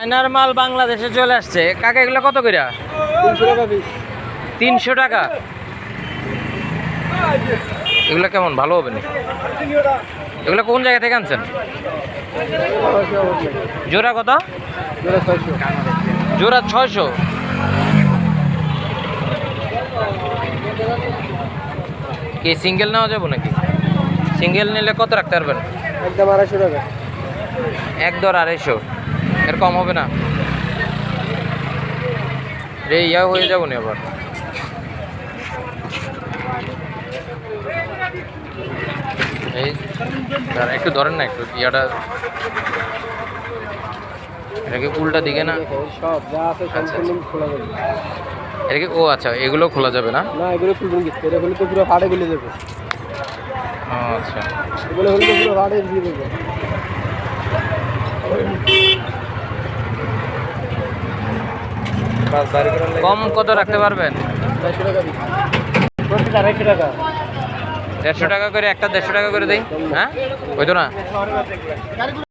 চায়নার মাল বাংলাদেশে চলে আসছে। কাকা এগুলো কত করে তিনশো টাকা এগুলো কেমন ভালো হবে না এগুলো কোন জায়গা থেকে আনছেন? জোড়া কত? জোড়া ছয়শো? কি সিঙ্গেল নেওয়া যাব নাকি? সিঙ্গেল নিলে কত রাখতে পারবেন? একদম আড়াইশো টাকা। এক দর আড়াইশো। এর কম হবে না। রে ইয়া হয়ে যাব না আবার। এই একটু ধরেন না একটু ইয়াটা। এটাকে উল্টা দিকে না? সব যা আছে আচ্ছা, সম্পূর্ণ খোলা যাবে। এটাকে ও আচ্ছা এগুলো খোলা যাবে না? না এগুলো খুলবেন কি? এটা হলে তো পুরো ফাটে গেলে যাবে। আচ্ছা। এগুলো হলে পুরো দেবে কম কত রাখতে পারবেন? দেড়শো টাকা করে, একটা দেড়শো টাকা করে দিই হ্যাঁ? ওই তো না?